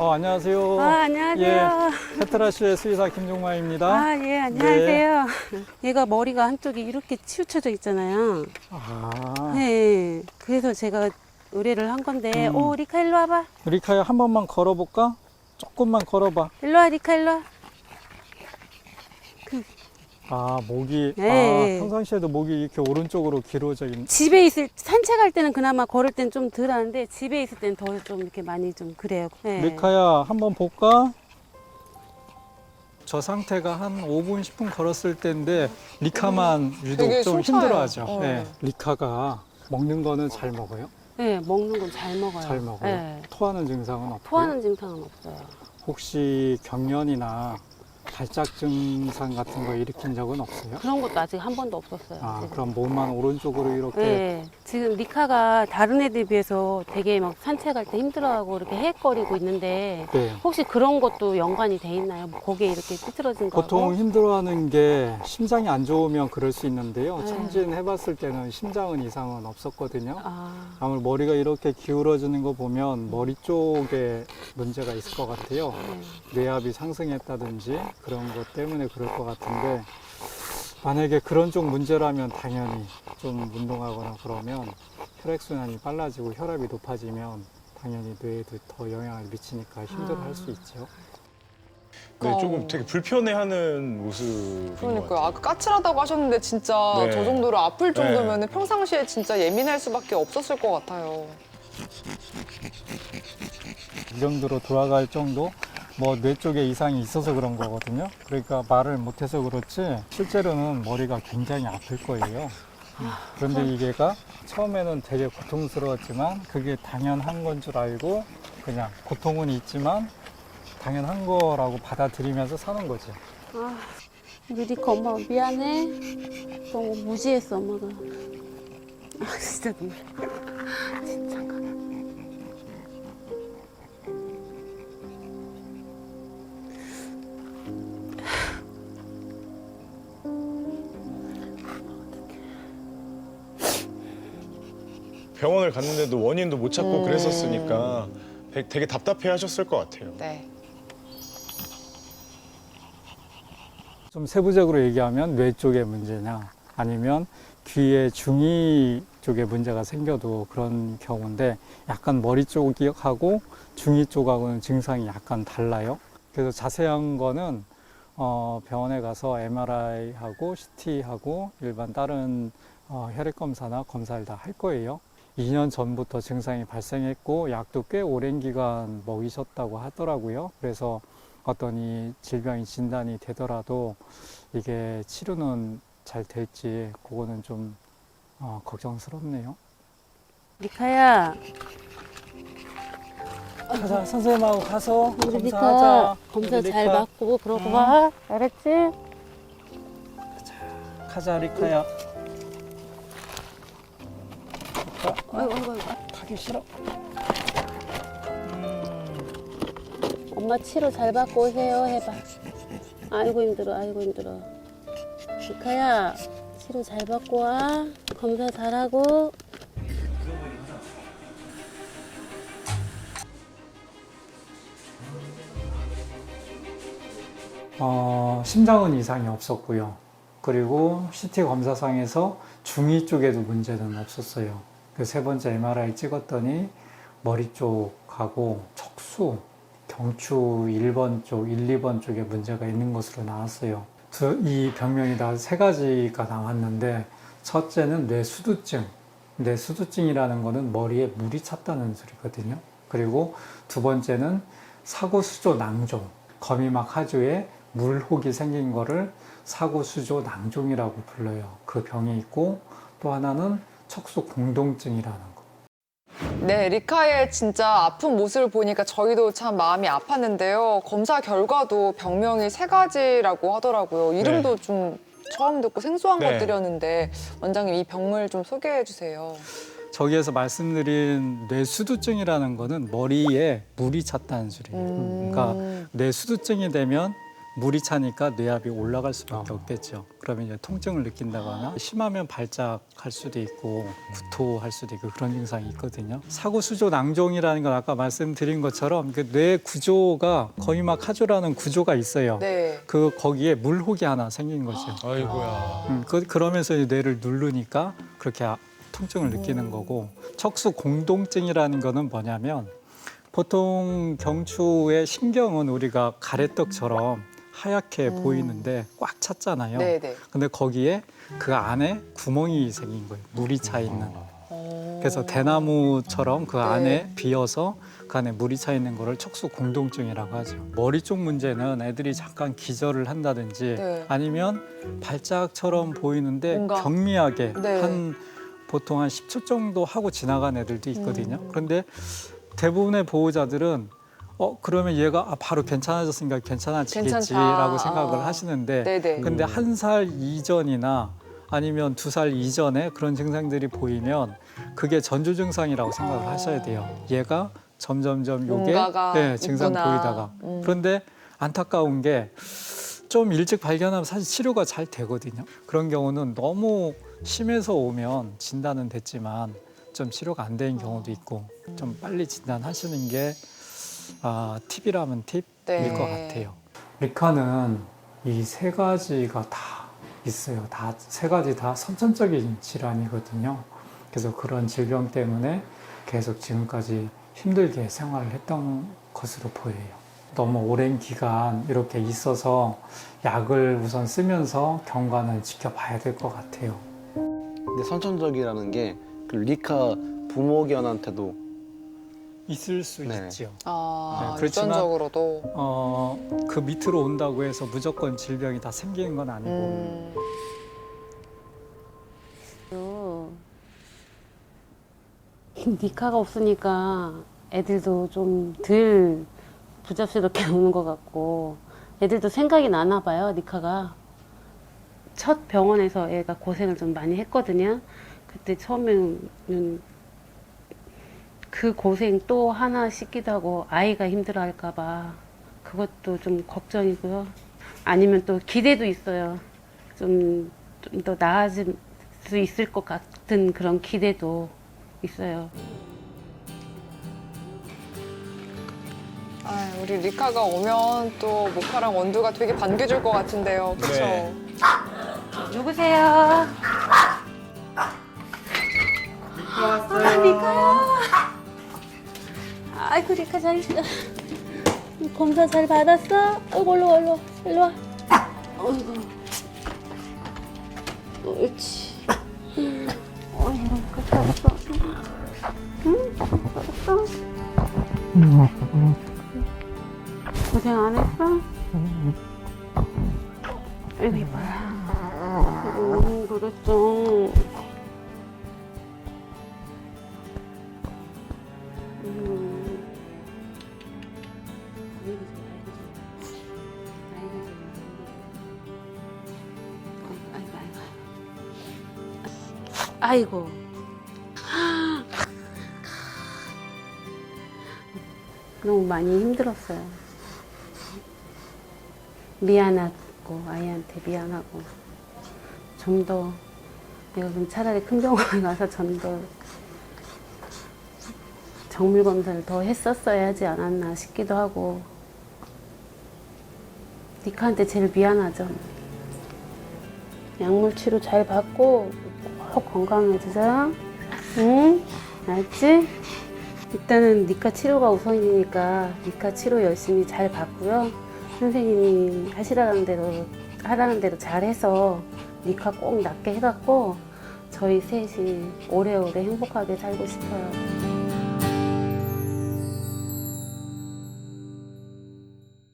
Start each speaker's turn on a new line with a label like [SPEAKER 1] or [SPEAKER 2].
[SPEAKER 1] 어, 안녕하세요.
[SPEAKER 2] 아, 안녕하세요.
[SPEAKER 1] 페트라시의 수의사 김종마입니다.
[SPEAKER 2] 아, 예, 안녕하세요. 얘가 머리가 한쪽이 이렇게 치우쳐져 있잖아요.
[SPEAKER 1] 아,
[SPEAKER 2] 네. 그래서 제가 의뢰를 한 건데,
[SPEAKER 1] 음.
[SPEAKER 2] 오, 리카 일로 와봐.
[SPEAKER 1] 리카야 한 번만 걸어볼까? 조금만 걸어봐.
[SPEAKER 2] 일로 와, 리카 일로 와.
[SPEAKER 1] 아, 목이,
[SPEAKER 2] 네.
[SPEAKER 1] 아, 평상시에도 목이 이렇게 오른쪽으로 길어져 있는.
[SPEAKER 2] 집에 있을, 산책할 때는 그나마 걸을 땐좀덜 하는데, 집에 있을 땐더좀 이렇게 많이 좀 그래요. 네.
[SPEAKER 1] 리카야, 한번 볼까? 저 상태가 한 5분, 10분 걸었을 때인데, 리카만 유독
[SPEAKER 3] 되게 좀숨 차요.
[SPEAKER 1] 힘들어하죠.
[SPEAKER 3] 어.
[SPEAKER 1] 네. 리카가 먹는 거는 잘 먹어요?
[SPEAKER 2] 네, 먹는 건 잘 먹어요.
[SPEAKER 1] 잘 먹어요.
[SPEAKER 2] 네.
[SPEAKER 1] 토하는 증상은 없고요.
[SPEAKER 2] 토하는 증상은 없어요.
[SPEAKER 1] 혹시 경련이나 발작 증상 같은 거 일으킨 적은 없어요?
[SPEAKER 2] 그런 것도 아직 한 번도 없었어요.
[SPEAKER 1] 아,
[SPEAKER 2] 지금.
[SPEAKER 1] 그럼 몸만 오른쪽으로 이렇게
[SPEAKER 2] 네. 지금 리카가 다른 애들 비해서 되게 막 산책할 때 힘들어하고 이렇게 헤헷거리고 있는데
[SPEAKER 1] 네.
[SPEAKER 2] 혹시 그런 것도 연관이 돼 있나요? 뭐 거기에 이렇게 삐뚤어진 거
[SPEAKER 1] 보통 힘들어하는 게 심장이 안 좋으면 그럴 수 있는데요.
[SPEAKER 2] 네.
[SPEAKER 1] 참진해봤을 때는 심장은 이상은 없었거든요.
[SPEAKER 2] 아,
[SPEAKER 1] 아무래도 머리가 이렇게 기울어지는 거 보면 머리 쪽에 문제가 있을 것 같아요.
[SPEAKER 2] 네.
[SPEAKER 1] 뇌압이 상승했다든지 그런 것 때문에 그럴 것 같은데 만약에 그런 쪽 문제라면 당연히 좀 운동하거나 그러면 혈액순환이 빨라지고 혈압이 높아지면 당연히 뇌에도 더 영향을 미치니까 힘들어할 수 있죠.
[SPEAKER 4] 네,
[SPEAKER 3] 어.
[SPEAKER 4] 조금 되게 불편해하는 모습인 것
[SPEAKER 3] 그러니까요.
[SPEAKER 4] 같아요.
[SPEAKER 3] 아까 까칠하다고 하셨는데 진짜
[SPEAKER 4] 네.
[SPEAKER 3] 저 정도로 아플 정도면 평상시에 진짜 예민할 수밖에 없었을 것 같아요.
[SPEAKER 1] 이 정도로 돌아갈 정도 뭐 뇌 쪽에 이상이 있어서 그런 거거든요. 그러니까 말을 못해서 그렇지 실제로는 머리가 굉장히 아플 거예요. 음, 그런데 이게가 처음에는 되게 고통스러웠지만 그게 당연한 건 줄 알고 그냥 고통은 있지만 당연한 거라고 받아들이면서 사는 거지.
[SPEAKER 2] 아, 우리 리카 엄마 미안해. 너무 무지했어 엄마가. 아 진짜 눈물. 진짜.
[SPEAKER 4] 병원을 갔는데도 원인도 못 찾고
[SPEAKER 3] 음.
[SPEAKER 4] 그랬었으니까 되게, 되게 답답해 하셨을 것 같아요.
[SPEAKER 3] 네.
[SPEAKER 1] 좀 세부적으로 얘기하면 뇌 쪽의 문제냐 아니면 귀의 중위 쪽에 문제가 생겨도 그런 경우인데 약간 머리 쪽하고 중위 쪽하고는 증상이 약간 달라요. 그래서 자세한 거는 어, 병원에 가서 MRI하고 CT하고 일반 다른 어, 혈액 검사나 검사를 다 할 거예요. 2년 전부터 증상이 발생했고 약도 꽤 오랜 기간 먹이셨다고 하더라고요. 그래서 어떤 이 질병이 진단이 되더라도 이게 치료는 잘 될지 그거는 좀 어, 걱정스럽네요.
[SPEAKER 2] 리카야,
[SPEAKER 1] 가자 선생님하고 가서
[SPEAKER 2] 우리 리카
[SPEAKER 1] 검사하자.
[SPEAKER 2] 검사
[SPEAKER 1] 우리
[SPEAKER 2] 잘
[SPEAKER 1] 리카.
[SPEAKER 2] 받고 그러고
[SPEAKER 1] 응.
[SPEAKER 2] 와. 알았지?
[SPEAKER 1] 가자 리카야.
[SPEAKER 2] 아이고 아이고 아이고.
[SPEAKER 1] 가기 싫어.
[SPEAKER 2] 엄마 치료 잘 받고 오세요 해봐. 아이고 힘들어, 아이고 힘들어. 리카야, 치료 잘 받고 와. 검사 잘하고.
[SPEAKER 1] 어, 심장은 이상이 없었고요. 그리고 CT 검사상에서 중위 쪽에도 문제는 없었어요. 그 세 번째 MRI 찍었더니 머리 쪽하고 척수, 경추 1번 쪽, 1, 2번 쪽에 문제가 있는 것으로 나왔어요. 두- 이 병명이 다 세 가지가 나왔는데 첫째는 뇌수두증. 뇌수두증이라는 거는 머리에 물이 찼다는 소리거든요. 그리고 두 번째는 사고수조 낭종. 거미막 하주에 물혹이 생긴 거를 사고수조 낭종이라고 불러요. 그 병이 있고 또 하나는 척수 공동증이라는 거.
[SPEAKER 3] 네, 리카의 진짜 아픈 모습을 보니까 저희도 참 마음이 아팠는데요. 검사 결과도 병명이 세 가지라고 하더라고요. 이름도 좀 처음 듣고 생소한
[SPEAKER 4] 네.
[SPEAKER 3] 것들이었는데 원장님 이 병을 좀 소개해 주세요.
[SPEAKER 1] 저기에서 말씀드린 뇌수두증이라는 거는 머리에 물이 찼다는 소리예요.
[SPEAKER 3] 음.
[SPEAKER 1] 그러니까 뇌수두증이 되면 물이 차니까 뇌압이 올라갈 수밖에
[SPEAKER 4] 아.
[SPEAKER 1] 없겠죠. 그러면 이제 통증을 느낀다거나 심하면 발작할 수도 있고 구토할 수도 있고 그런 증상이 있거든요. 사고 수조 낭종이라는 건 아까 말씀드린 것처럼 그 뇌 구조가 거의 막 카조라는 구조가 있어요.
[SPEAKER 3] 네.
[SPEAKER 1] 그 거기에 물혹이 하나 생긴 거죠.
[SPEAKER 4] 아이고야.
[SPEAKER 1] 음, 그, 그러면서 이제 뇌를 누르니까 그렇게 아- 통증을 느끼는 거고 척수 공동증이라는 거는 뭐냐면 보통 경추의 신경은 우리가 가래떡처럼 하얗게
[SPEAKER 3] 음.
[SPEAKER 1] 보이는데 꽉 찼잖아요.
[SPEAKER 3] 네네.
[SPEAKER 1] 근데 거기에 그 안에 구멍이 생긴 거예요. 물이 차 있는. 그래서 대나무처럼 그
[SPEAKER 3] 네.
[SPEAKER 1] 안에 비어서 그 안에 물이 차 있는 거를 척수 공동증이라고 하죠. 머리 쪽 문제는 애들이 잠깐 기절을 한다든지
[SPEAKER 3] 네.
[SPEAKER 1] 아니면 발작처럼 보이는데
[SPEAKER 3] 뭔가-
[SPEAKER 1] 경미하게
[SPEAKER 3] 네.
[SPEAKER 1] 한 보통 한 10초 정도 하고 지나간 애들도 있거든요.
[SPEAKER 3] 음.
[SPEAKER 1] 그런데 대부분의 보호자들은 어 그러면 얘가 아, 바로 괜찮아졌으니까 괜찮아지겠지라고
[SPEAKER 3] 괜찮다.
[SPEAKER 1] 생각을
[SPEAKER 3] 아.
[SPEAKER 1] 하시는데
[SPEAKER 3] 네네.
[SPEAKER 1] 근데 한 살 이전이나 아니면 두 살 이전에 그런 증상들이 보이면 그게 전조 증상이라고 생각을
[SPEAKER 3] 아.
[SPEAKER 1] 하셔야 돼요. 얘가 점점점 요게
[SPEAKER 3] 뭔가가
[SPEAKER 1] 예, 증상
[SPEAKER 3] 있구나.
[SPEAKER 1] 보이다가
[SPEAKER 3] 음.
[SPEAKER 1] 그런데 안타까운 게 좀 일찍 발견하면 사실 치료가 잘 되거든요. 그런 경우는 너무 심해서 오면 진단은 됐지만 좀 치료가 안 되는 경우도 있고 좀 빨리 진단하시는 게 아, 팁이라면 팁일
[SPEAKER 3] 네.
[SPEAKER 1] 것 같아요. 리카는 이 세 가지가 다 있어요. 다 세 가지 다 선천적인 질환이거든요. 그래서 그런 질병 때문에 계속 지금까지 힘들게 생활을 했던 것으로 보여요. 너무 오랜 기간 이렇게 있어서 약을 우선 쓰면서 경과는 지켜봐야 될 것 같아요.
[SPEAKER 5] 근데 선천적이라는 게그 리카 부모견한테도
[SPEAKER 1] 있을 수
[SPEAKER 5] 네.
[SPEAKER 1] 있죠.
[SPEAKER 3] 아,
[SPEAKER 1] 네, 그렇지만-
[SPEAKER 3] 유전적으로도.
[SPEAKER 1] 어, 그 밑으로 온다고 해서 무조건 질병이 다 생기는 건 아니고
[SPEAKER 3] 음.
[SPEAKER 2] 또 니카가 없으니까 애들도 좀 덜 부잡스럽게 노는 것 같고 애들도 생각이 나나 봐요 니카가 첫 병원에서 애가 고생을 좀 많이 했거든요 그때 처음에는 그 고생 또 하나 싶기도 하고 아이가 힘들어 할까 봐 그것도 좀 걱정이고요 아니면 또 기대도 있어요 좀 좀 더 나아질 수 있을 것 같은 그런 기대도 있어요.
[SPEAKER 3] 아, 우리 리카가 오면 또 모카랑 원두가 되게 반겨줄 것 같은데요. 그렇죠?
[SPEAKER 4] 네.
[SPEAKER 2] 누구세요? 왔어요. 리카야. 아이고 리카 잘. 검사 잘 받았어? 일로 와 일로 와 일로 와. 어이구. 옳지. 어이구 갔다 왔어. 응? 갔다? 고생 안 했어? 아이고 이뻐라. 음, 그랬죠. 아이고. 너무 많이 힘들었어요. 미안하고 아이한테 미안하고 좀 더 내가 그럼 차라리 큰 병원에 가서 좀 더 정밀 검사를 더 했었어야 하지 않았나 싶기도 하고 니카한테 제일 미안하죠. 약물 치료 잘 받고 꼭 건강해지자. 응? 알지? 일단은 니카 치료가 우선이니까 니카 치료 열심히 잘 받고요. 선생님이 하시라는 대로 하라는 대로 잘해서 니카 꼭 낫게 해갖고 저희 셋이 오래오래 행복하게 살고 싶어요.